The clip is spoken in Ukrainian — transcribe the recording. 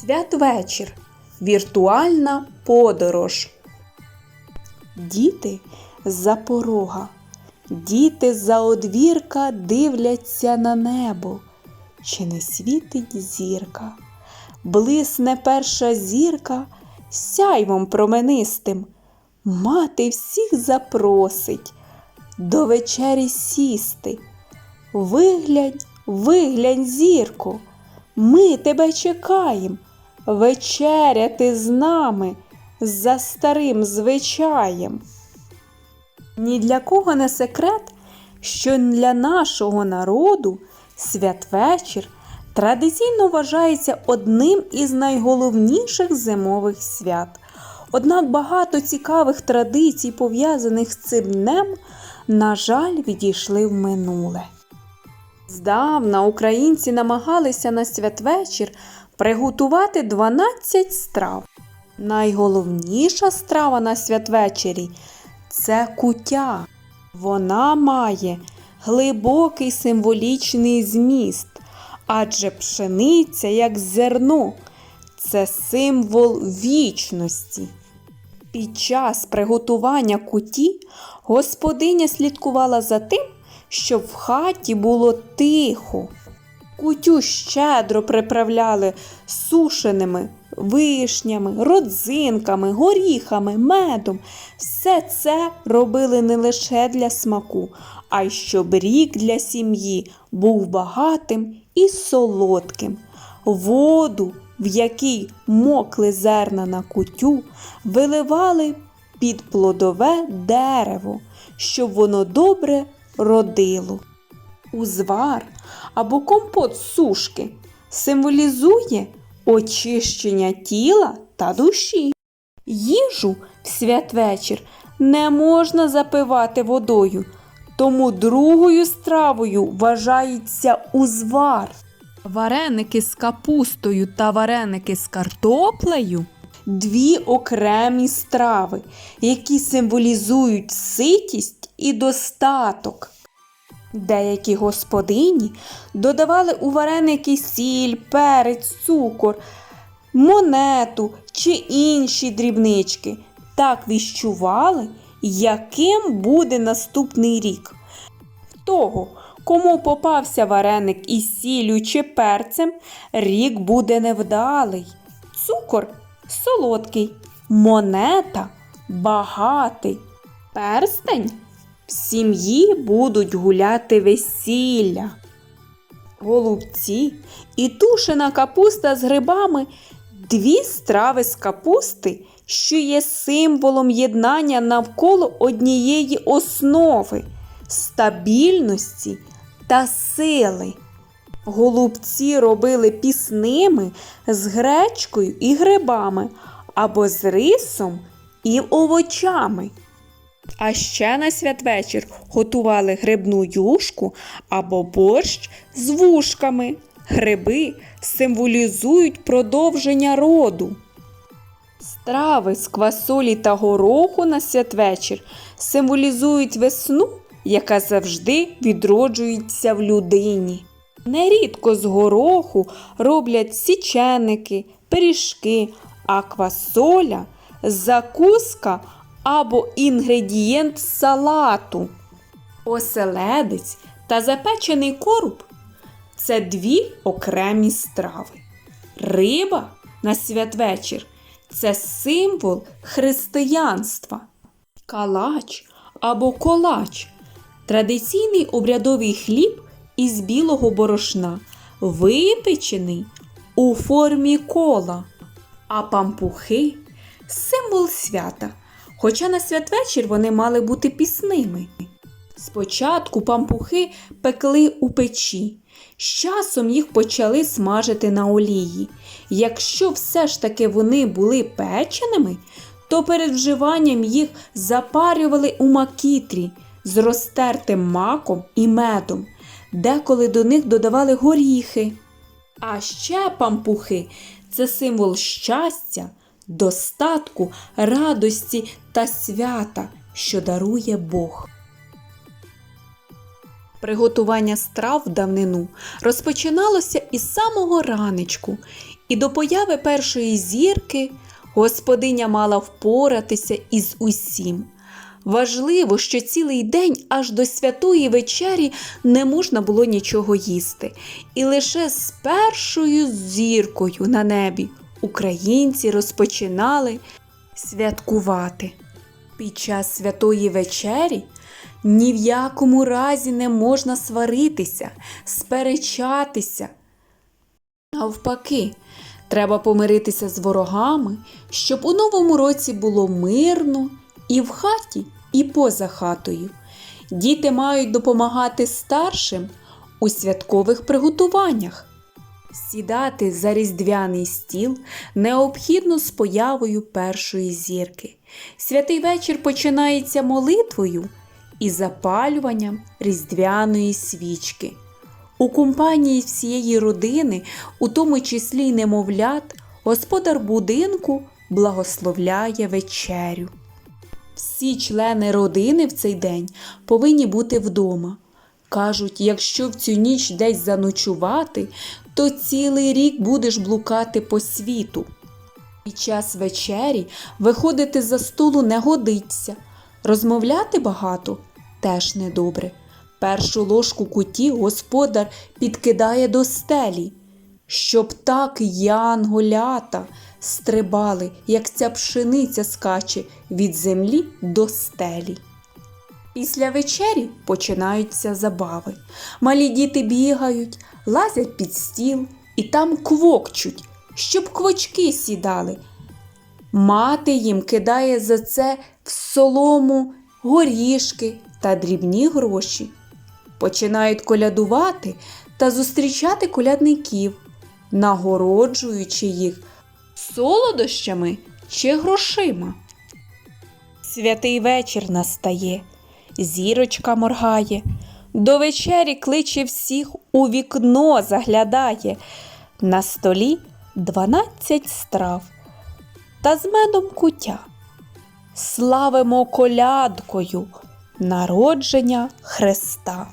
Святвечір. Віртуальна подорож. Діти з-за порога. Діти з-за одвірка дивляться на небо. Чи не світить зірка? Блисне перша зірка сяйвом променистим. Мати всіх запросить до вечері сісти. Виглянь, виглянь, зірко, ми тебе чекаєм. Вечеряти з нами за старим звичаєм. Ні для кого не секрет, що для нашого народу святвечір традиційно вважається одним із найголовніших зимових свят. Однак багато цікавих традицій, пов'язаних з цим днем, на жаль, відійшли в минуле. Здавна українці намагалися на святвечір приготувати 12 страв. Найголовніша страва на святвечері це кутя. Вона має глибокий символічний зміст, адже пшениця, як зерно, це символ вічності. Під час приготування куті господиня слідкувала за тим, щоб в хаті було тихо. Кутю щедро приправляли сушеними вишнями, родзинками, горіхами, медом. Все це робили не лише для смаку, а й щоб рік для сім'ї був багатим і солодким. Воду, в якій мокли зерна на кутю, виливали під плодове дерево, щоб воно добре родило. Узвар або компот сушки символізує очищення тіла та душі. Їжу в святвечір не можна запивати водою, тому другою стравою вважається узвар. Вареники з капустою та вареники з картоплею дві окремі страви, які символізують ситість і достаток. Деякі господині додавали у вареники сіль, перець, цукор, монету чи інші дрібнички. Так віщували, яким буде наступний рік. Того, кому попався вареник із сіллю чи перцем, рік буде невдалий. Цукор солодкий, монета багатий, перстень в сім'ї будуть гуляти весілля. Голубці і тушена капуста з грибами дві страви з капусти, що є символом єднання навколо однієї основи стабільності та сили. Голубці робили пісними з гречкою і грибами або з рисом і овочами. А ще на святвечір готували грибну юшку або борщ з вушками. Гриби символізують продовження роду. Страви з квасолі та гороху на святвечір символізують весну, яка завжди відроджується в людині. Нерідко з гороху роблять січеники, пиріжки, а квасоля закуска або інгредієнт салату. Оселедець та запечений короб це дві окремі страви. Риба на святвечір це символ християнства. Калач або колач традиційний обрядовий хліб із білого борошна, випечений у формі кола, а пампухи символ свята. Хоча на святвечір вони мали бути пісними. Спочатку пампухи пекли у печі, з часом їх почали смажити на олії. Якщо все ж таки вони були печеними, то перед вживанням їх запарювали у макітрі з розтертим маком і медом, деколи до них додавали горіхи. А ще пампухи це символ щастя, достатку, радості та свята, що дарує Бог. Приготування страв в давнину розпочиналося із самого ранечку І до появи першої зірки господиня мала впоратися із усім. Важливо, що цілий день аж до святої вечері не можна було нічого їсти, і лише з першою зіркою на небі українці розпочинали святкувати. Під час святої вечері ні в якому разі не можна сваритися, сперечатися. Навпаки, треба помиритися з ворогами, щоб у новому році було мирно і в хаті, і поза хатою. Діти мають допомагати старшим у святкових приготуваннях. Сідати за різдвяний стіл необхідно з появою першої зірки. Святий вечір починається молитвою і запалюванням різдвяної свічки. У компанії всієї родини, у тому числі й немовлят, господар будинку благословляє вечерю. Всі члени родини в цей день повинні бути вдома. Кажуть, якщо в цю ніч десь заночувати, то цілий рік будеш блукати по світу. Під час вечері виходити за столу не годиться. Розмовляти багато теж недобре. Першу ложку куті господар підкидає до стелі, щоб так янголята стрибали, як ця пшениця скаче від землі до стелі. Після вечері починаються забави. Малі діти бігають, лазять під стіл і там квокчуть, щоб квочки сідали. Мати їм кидає за це в солому горішки та дрібні гроші. Починають колядувати та зустрічати колядників, нагороджуючи їх солодощами чи грошима. Святий вечір настає, зірочка моргає, до вечері кличе всіх у вікно заглядає. На столі дванадцять страв та з медом кутя. Славимо колядкою народження Христа.